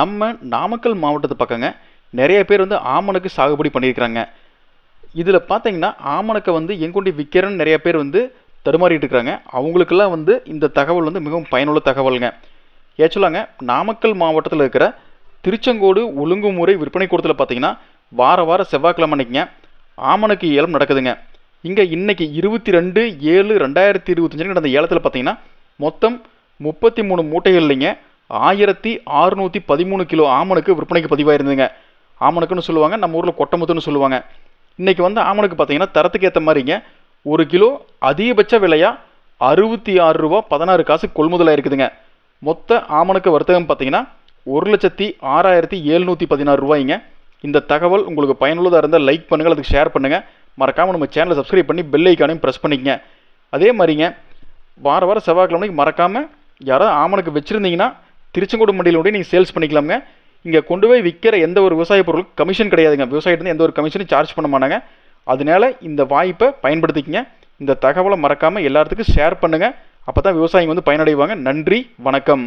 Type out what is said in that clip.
நம்ம நாமக்கல் மாவட்டத்து பக்கங்க நிறைய பேர் வந்து ஆமணக்கு சாகுபடி பண்ணியிருக்கிறாங்க. இதில் பார்த்தீங்கன்னா ஆமணக்கை வந்து எங்கொண்டி விற்கிறேன்னு நிறைய பேர் வந்து தடுமாறிட்டு இருக்கிறாங்க. அவங்களுக்கெல்லாம் வந்து இந்த தகவல் வந்து மிகவும் பயனுள்ள தகவலுங்க. ஏச்சுலாங்க நாமக்கல் மாவட்டத்தில் இருக்கிற திருச்செங்கோடு ஒழுங்குமுறை விற்பனை கூடத்தில் பார்த்தீங்கன்னா வார வார செவ்வாய்க்கிழமை அன்னைக்குங்க ஆமணக்கு ஏலம் நடக்குதுங்க. இங்கே இன்னைக்கு இருபத்தி ரெண்டு ஏழு ரெண்டாயிரத்தி இருபத்தஞ்சு நடந்த ஏலத்தில் பார்த்தீங்கன்னா மொத்தம் முப்பத்தி மூணு மூட்டைகள்லைங்க ஆயிரத்தி அறுநூற்றி பதிமூணு கிலோ ஆமணக்கு விற்பனைக்கு பதிவாயிருந்துங்க ஆமணக்குன்னு சொல்லுவாங்க நம்ம ஊரில் கொட்டமுத்துன்னு சொல்லுவாங்க. இன்றைக்கி வந்து ஆமணக்கு பார்த்தீங்கன்னா தரத்துக்கு ஏற்ற மாதிரிங்க. ஒரு கிலோ அதிகபட்ச விலையாக அறுபத்தி ஆறு ரூபா பதினாறு காசு கொள்முதலாக இருக்குதுங்க மொத்த ஆமணக்கு வர்த்தகம் பார்த்தீங்கன்னா ஒரு லட்சத்தி ஆறாயிரத்தி எழுநூற்றி பதினாறு ரூபாய்ங்க. இந்த தகவல் உங்களுக்கு பயனுள்ளதாக இருந்தால் லைக் பண்ணுங்கள் அதுக்கு ஷேர் பண்ணுங்கள் மறக்காமல் நம்ம சேனலை சப்ஸ்கிரைப் பண்ணி பெல் ஐக்கானையும் ப்ரெஸ் பண்ணிக்கங்க. அதே மாதிரிங்க வார வாரம் செவ்வாய்க்கிழமைக்கு மறக்காமல் யாராவது ஆமணக்கு வச்சுருந்தீங்கன்னா திருச்செங்கோடு மண்டியில் நீங்கள் சேல்ஸ் பண்ணிக்கலாமுங்க. இங்கே கொண்டு போய் விற்கிற எந்த ஒரு விவசாய பொருள் கமிஷன் கிடையாதுங்க. விவசாயிட்டு எந்த ஒரு கமிஷனும் சார்ஜ் பண்ண மாட்டாங்க. அதனால இந்த வாய்ப்பை பயன்படுத்திக்கங்க. இந்த தகவலை மறக்காமல் எல்லாத்துக்கும் ஷேர் பண்ணுங்கள் அப்போ தான் விவசாயிங்க வந்து பயனடைவாங்க. நன்றி வணக்கம்.